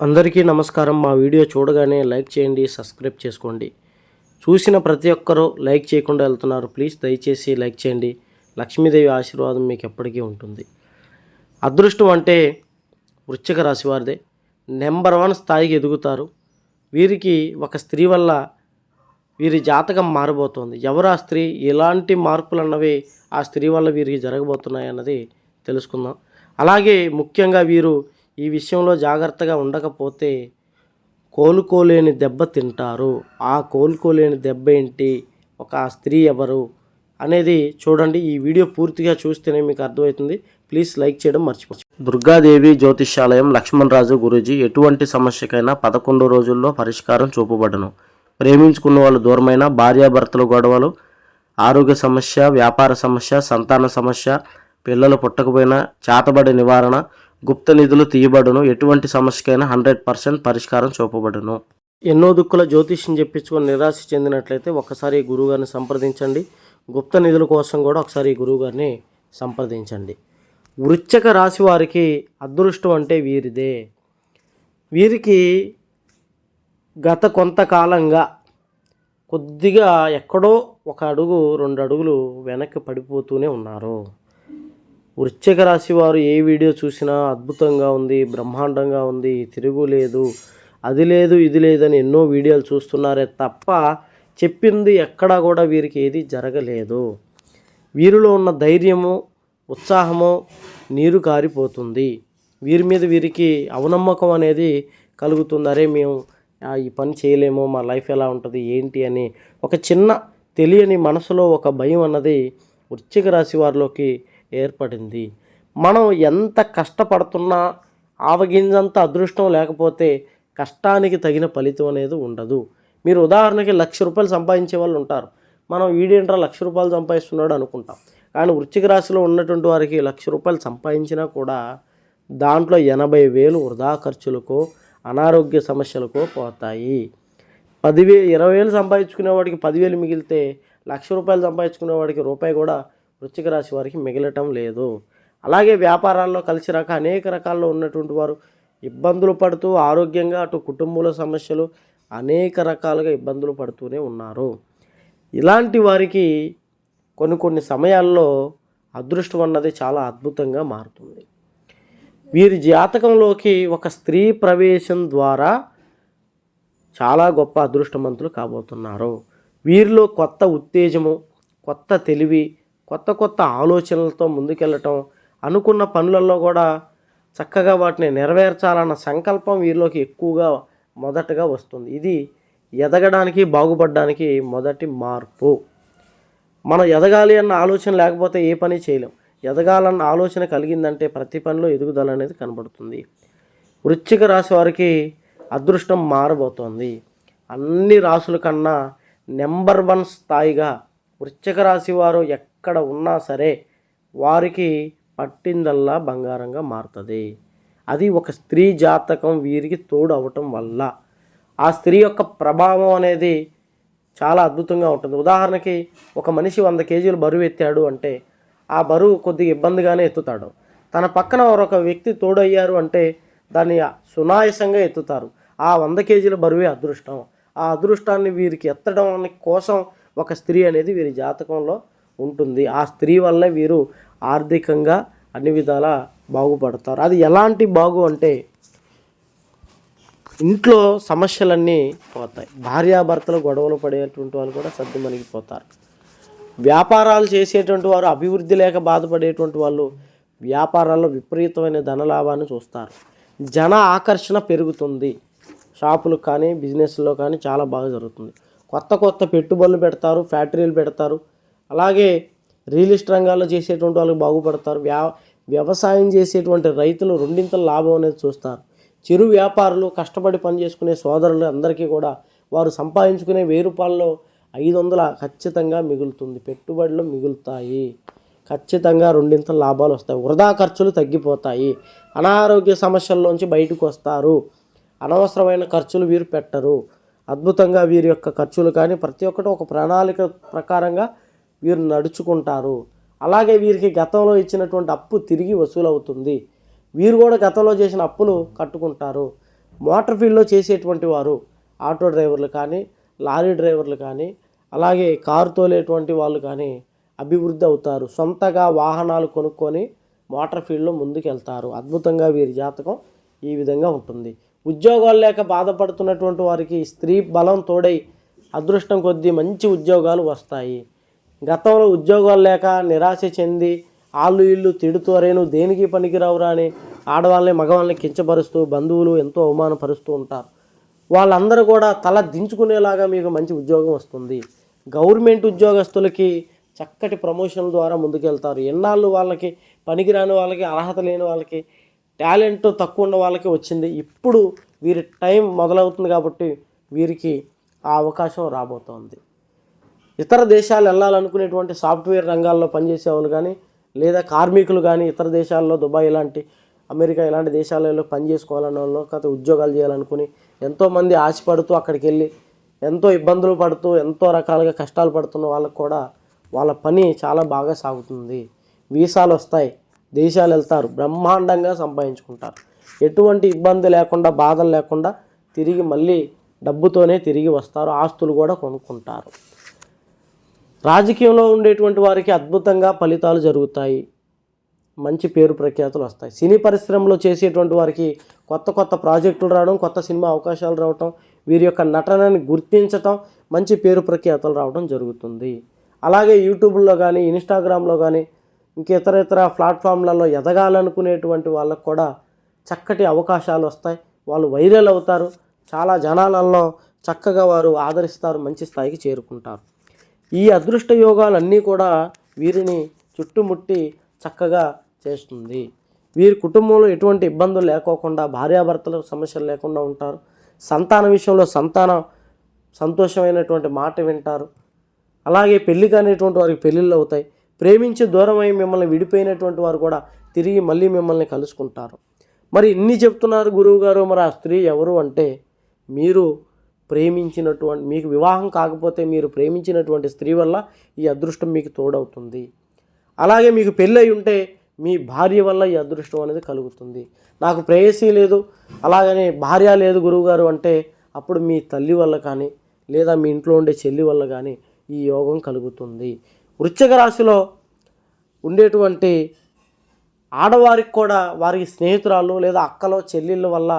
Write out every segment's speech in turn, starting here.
అందరికీ నమస్కారం. మా వీడియో చూడగానే లైక్ చేయండి సబ్స్క్రైబ్ చేసుకోండి. చూసిన ప్రతి ఒక్కరూ లైక్ చేయకుండా వెళ్తున్నారు. ప్లీజ్ దయచేసి లైక్ చేయండి. లక్ష్మీదేవి ఆశీర్వాదం మీకు ఎప్పటికీ ఉంటుంది. అదృష్టం అంటే వృశ్చిక రాశి వారిదే. నెంబర్ వన్ స్థాయికి ఎదుగుతారు. వీరికి ఒక స్త్రీ వల్ల వీరి జాతకం మారబోతోంది. ఎవరు ఆ స్త్రీ? ఎలాంటి మార్పులు అన్నవి ఆ స్త్రీ వల్ల వీరికి జరగబోతున్నాయి అన్నది తెలుసుకుందాం. అలాగే ముఖ్యంగా వీరు ఈ విషయంలో జాగ్రత్తగా ఉండకపోతే కోలుకోలేని దెబ్బ తింటారు. ఆ కోలుకోలేని దెబ్బ ఏంటి? ఒక స్త్రీ ఎవరు? అనేది చూడండి. ఈ వీడియో పూర్తిగా చూస్తేనే మీకు అర్థమవుతుంది. ప్లీజ్ లైక్ చేయడం మర్చిపోవచ్చు దుర్గాదేవి జ్యోతిష్యాలయం లక్ష్మణరాజు గురూజీ ఎటువంటి సమస్యకైనా పదకొండు రోజుల్లో పరిష్కారం చూపబడను. ప్రేమించుకున్న వాళ్ళు దూరమైన భార్యాభర్తల గొడవలు ఆరోగ్య సమస్య వ్యాపార సమస్య సంతాన సమస్య పిల్లలు పుట్టకపోయినా చేతబడి నివారణ గుప్త నిధులు తీయబడును. ఎటువంటి సమస్యకైనా హండ్రెడ్ పర్సెంట్ పరిష్కారం చూపబడును. ఎన్నో దుక్కుల జ్యోతిష్యం చెప్పించుకొని నిరాశ చెందినట్లయితే ఒకసారి ఈ గురువుగారిని సంప్రదించండి. గుప్త నిధుల కోసం కూడా ఒకసారి ఈ గురువుగారిని సంప్రదించండి. వృచ్చక రాశి వారికి అదృష్టం అంటే వీరిదే. వీరికి గత కొంతకాలంగా కొద్దిగా ఎక్కడో ఒక అడుగు రెండు అడుగులు వెనక్కి పడిపోతూనే ఉన్నారు. వృశ్చిక రాశి వారు ఏ వీడియో చూసినా అద్భుతంగా ఉంది బ్రహ్మాండంగా ఉంది తిరుగులేదు అది లేదు ఇది లేదని ఎన్నో వీడియోలు చూస్తున్నారే తప్ప చెప్పింది ఎక్కడా కూడా వీరికి ఏది జరగలేదు. వీరిలో ఉన్న ధైర్యము ఉత్సాహము నీరు కారిపోతుంది. వీరి మీద వీరికి అవనమ్మకం అనేది కలుగుతుంది. అరే మేము ఈ పని చేయలేము మా లైఫ్ ఎలా ఉంటుంది ఏంటి అని ఒక చిన్న తెలియని మనసులో ఒక భయం అన్నది వృశ్చిక రాశి వారిలోకి ఏర్పడింది. మనం ఎంత కష్టపడుతున్నా ఆవగింజంత అదృష్టం లేకపోతే కష్టానికి తగిన ఫలితం అనేది ఉండదు. మీరు ఉదాహరణకి లక్ష రూపాయలు సంపాదించే వాళ్ళు ఉంటారు. మనం వీడేంట్రా లక్ష రూపాయలు సంపాదిస్తున్నాడు అనుకుంటాం. కానీ వృశ్చిక రాశిలో ఉన్నటువంటి వారికి లక్ష రూపాయలు సంపాదించినా కూడా దాంట్లో ఎనభై వేలు వృధా ఖర్చులకో అనారోగ్య సమస్యలకో పోతాయి. పదివే ఇరవై వేలు సంపాదించుకునే వాడికి పదివేలు మిగిలితే లక్ష రూపాయలు సంపాదించుకునేవాడికి రూపాయి కూడా వృశ్చిక రాశి వారికి మిగలటం లేదు. అలాగే వ్యాపారాల్లో కలిసి రక అనేక రకాల్లో ఉన్నటువంటి వారు ఇబ్బందులు పడుతూ ఆరోగ్యంగా అటు కుటుంబంలో సమస్యలు అనేక రకాలుగా ఇబ్బందులు పడుతూనే ఉన్నారు. ఇలాంటి వారికి కొన్ని కొన్ని సమయాల్లో అదృష్టం అన్నది చాలా అద్భుతంగా మారుతుంది. వీరి జాతకంలోకి ఒక స్త్రీ ప్రవేశం ద్వారా చాలా గొప్ప అదృష్టవంతులు కాబోతున్నారు. వీరిలో కొత్త ఉత్తేజము కొత్త తెలివి కొత్త కొత్త ఆలోచనలతో ముందుకెళ్ళటం అనుకున్న పనులలో కూడా చక్కగా వాటిని నెరవేర్చాలన్న సంకల్పం వీరిలోకి ఎక్కువగా మొదటగా వస్తుంది. ఇది ఎదగడానికి బాగుపడడానికి మొదటి మార్పు. మనం ఎదగాలి అన్న ఆలోచన లేకపోతే ఏ పని చేయలేం. ఎదగాలన్న ఆలోచన కలిగిందంటే ప్రతి పనిలో ఎదుగుదల అనేది కనబడుతుంది. వృశ్చిక రాశి వారికి అదృష్టం మారబోతోంది. అన్ని రాసుల కన్నా నెంబర్ వన్ స్థాయిగా వృశ్చిక రాశి వారు ఎక్కడ ఉన్నా సరే వారికి పట్టిందల్లా బంగారంగా మారుతుంది. అది ఒక స్త్రీ జాతకం వీరికి తోడు అవటం వల్ల. ఆ స్త్రీ యొక్క ప్రభావం అనేది చాలా అద్భుతంగా ఉంటుంది. ఉదాహరణకి ఒక మనిషి వంద కేజీలు బరువు ఎత్తాడు అంటే ఆ బరువు కొద్దిగా ఇబ్బందిగానే ఎత్తుతాడు. తన పక్కన మరొక వ్యక్తి తోడయ్యారు అంటే దాన్ని సునాయసంగా ఎత్తుతారు. ఆ వంద కేజీల బరువే అదృష్టం. ఆ అదృష్టాన్ని వీరికి ఎత్తడం కోసం ఒక స్త్రీ అనేది వీరి జాతకంలో ఉంటుంది. ఆ స్త్రీ వల్లే వీరు ఆర్థికంగా అన్ని విధాల బాగుపడతారు. అది ఎలాంటి బాగు అంటే ఇంట్లో సమస్యలన్నీ పోతాయి. భార్యాభర్తలు గొడవలు పడేటువంటి వాళ్ళు కూడా సర్ది మణిగిపోతారు. వ్యాపారాలు చేసేటువంటి వారు అభివృద్ధి లేక బాధపడేటువంటి వాళ్ళు వ్యాపారాల్లో విపరీతమైన ధనలాభాన్ని చూస్తారు. జన ఆకర్షణ పెరుగుతుంది. షాపులకు కానీ బిజినెస్లో కానీ చాలా బాగా జరుగుతుంది. కొత్త కొత్త పెట్టుబడులు పెడతారు ఫ్యాక్టరీలు పెడతారు. అలాగే రియల్ ఎస్టేట్ రంగాల్లో చేసేటువంటి వాళ్ళు బాగుపడతారు. వ్యా వ్యవసాయం చేసేటువంటి రైతులు రెండింతల లాభం అనేది చూస్తారు. చిరు వ్యాపారులు కష్టపడి పని చేసుకునే సోదరులు అందరికీ కూడా వారు సంపాదించుకునే వెయ్యి రూపాయల్లో ఐదు వందల ఖచ్చితంగా మిగులుతుంది. పెట్టుబడులు మిగులుతాయి. ఖచ్చితంగా రెండింతల లాభాలు వస్తాయి. వృధా ఖర్చులు తగ్గిపోతాయి. అనారోగ్య సమస్యల్లోంచి బయటకు వస్తారు. అనవసరమైన ఖర్చులు వీరు పెట్టరు. అద్భుతంగా వీరి యొక్క ఖర్చులు కానీ ప్రతి ఒక్కటి ఒక ప్రణాళిక ప్రకారంగా వీరు నడుచుకుంటారు. అలాగే వీరికి గతంలో ఇచ్చినటువంటి అప్పు తిరిగి వసూలవుతుంది. వీరు కూడా గతంలో చేసిన అప్పులు కట్టుకుంటారు. మోటార్ ఫీల్డ్లో చేసేటువంటి వారు ఆటో డ్రైవర్లు కానీ లారీ డ్రైవర్లు కానీ అలాగే కారు తోలేటువంటి వాళ్ళు కానీ అభివృద్ధి అవుతారు. సొంతగా వాహనాలు కొనుక్కొని మోటార్ ఫీల్డ్లో ముందుకెళ్తారు. అద్భుతంగా వీరి జాతకం ఈ విధంగా ఉంటుంది. ఉద్యోగాలు లేక బాధపడుతున్నటువంటి వారికి స్త్రీ బలం తోడై అదృష్టం కొద్దీ మంచి ఉద్యోగాలు వస్తాయి. గతంలో ఉద్యోగాలు లేక నిరాశ చెంది ఆళ్ళు ఇళ్ళు తిడుతూ రేను దేనికి పనికిరావురా అని ఆడవాళ్ళని మగవాళ్ళని కించపరుస్తూ బంధువులు ఎంతో అవమానపరుస్తూ ఉంటారు. వాళ్ళందరూ కూడా తల దించుకునేలాగా మీకు మంచి ఉద్యోగం వస్తుంది. గవర్నమెంట్ ఉద్యోగస్తులకి చక్కటి ప్రమోషన్ల ద్వారా ముందుకెళ్తారు. ఎన్నాళ్ళు వాళ్ళకి పనికిరాని వాళ్ళకి అర్హత లేని వాళ్ళకి టాలెంట్ తక్కువ ఉన్న వాళ్ళకి వచ్చింది. ఇప్పుడు వీరి టైం మొదలవుతుంది కాబట్టి వీరికి ఆ అవకాశం రాబోతోంది. ఇతర దేశాలు వెళ్ళాలనుకునేటువంటి సాఫ్ట్వేర్ రంగాల్లో పనిచేసే వాళ్ళు కానీ లేదా కార్మికులు కానీ ఇతర దేశాల్లో దుబాయ్ ఇలాంటి అమెరికా ఇలాంటి దేశాలలో పని చేసుకోవాలన్న వాళ్ళు కాకపోతే ఉద్యోగాలు చేయాలనుకుని ఎంతోమంది ఆశపడుతూ అక్కడికి వెళ్ళి ఎంతో ఇబ్బందులు పడుతూ ఎంతో రకాలుగా కష్టాలు పడుతున్న వాళ్ళకు కూడా వాళ్ళ పని చాలా బాగా సాగుతుంది. వీసాలు వస్తాయి. దేశాలు వెళ్తారు బ్రహ్మాండంగా సంపాదించుకుంటారు. ఎటువంటి ఇబ్బంది లేకుండా బాధలు లేకుండా తిరిగి మళ్ళీ డబ్బుతోనే తిరిగి వస్తారు ఆస్తులు కూడా కొనుక్కుంటారు. రాజకీయంలో ఉండేటువంటి వారికి అద్భుతంగా ఫలితాలు జరుగుతాయి. మంచి పేరు ప్రఖ్యాతులు వస్తాయి. సినీ పరిశ్రమలో చేసేటువంటి వారికి కొత్త కొత్త ప్రాజెక్టులు రావడం కొత్త సినిమా అవకాశాలు రావడం వీరి యొక్క నటనని గుర్తించటం మంచి పేరు ప్రఖ్యాతులు రావడం జరుగుతుంది. అలాగే యూట్యూబ్లో కానీ ఇన్స్టాగ్రామ్లో కానీ ఇంక ఇతర ఇతర ప్లాట్ఫామ్లలో ఎదగాలనుకునేటువంటి వాళ్ళకు కూడా చక్కటి అవకాశాలు వస్తాయి. వాళ్ళు వైరల్ అవుతారు. చాలా జనాలలో చక్కగా వారు ఆదరిస్తారు. మంచి స్థాయికి చేరుకుంటారు. ఈ అదృష్ట యోగాలన్నీ కూడా వీరిని చుట్టుముట్టి చక్కగా చేస్తుంది. వీరి కుటుంబంలో ఎటువంటి ఇబ్బందులు లేకోకుండా భార్యాభర్తల సమస్యలు లేకుండా ఉంటారు. సంతాన విషయంలో సంతానం సంతోషమైనటువంటి మాట వింటారు. అలాగే పెళ్ళి కానిటువంటి వారికి పెళ్ళిళ్ళు అవుతాయి. ప్రేమించి దూరమై మిమ్మల్ని విడిపోయినటువంటి వారు కూడా తిరిగి మళ్ళీ మిమ్మల్ని కలుసుకుంటారు. మరి ఇన్ని చెప్తున్నారు గురువు గారు మరి ఆ స్త్రీ ఎవరు అంటే మీరు ప్రేమించినటువంటి మీకు వివాహం కాకపోతే మీరు ప్రేమించినటువంటి స్త్రీ వల్ల ఈ అదృష్టం మీకు తోడవుతుంది. అలాగే మీకు పెళ్ళై ఉంటే మీ భార్య వల్ల ఈ అదృష్టం అనేది కలుగుతుంది. నాకు ప్రేయసీ లేదు అలాగని భార్య లేదు గురువుగారు అంటే అప్పుడు మీ తల్లి వల్ల కానీ లేదా మీ ఇంట్లో ఉండే చెల్లి వల్ల కానీ ఈ యోగం కలుగుతుంది. వృశ్చిక రాశిలో ఉండేటువంటి ఆడవారికి కూడా వారికి స్నేహితురాలు లేదా అక్కలో చెల్లెళ్ళ వల్ల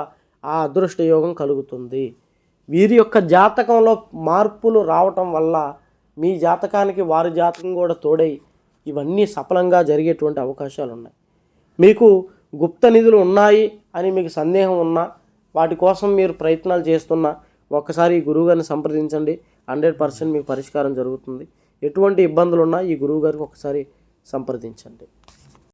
ఆ అదృష్ట యోగం కలుగుతుంది. వీరి యొక్క జాతకంలో మార్పులు రావటం వల్ల మీ జాతకానికి వారి జాతకం కూడా తోడై ఇవన్నీ సఫలంగా జరిగేటువంటి అవకాశాలు ఉన్నాయి. మీకు గుప్త నిధులు ఉన్నాయి అని మీకు సందేహం ఉన్నా వాటి కోసం మీరు ప్రయత్నాలు చేస్తున్నా ఒక్కసారి ఈ గురువుగారిని సంప్రదించండి. హండ్రెడ్ పర్సెంట్ మీకు పరిష్కారం జరుగుతుంది. ఎటువంటి ఇబ్బందులు ఉన్నా ఈ గురువు గారికి ఒకసారి సంప్రదించండి.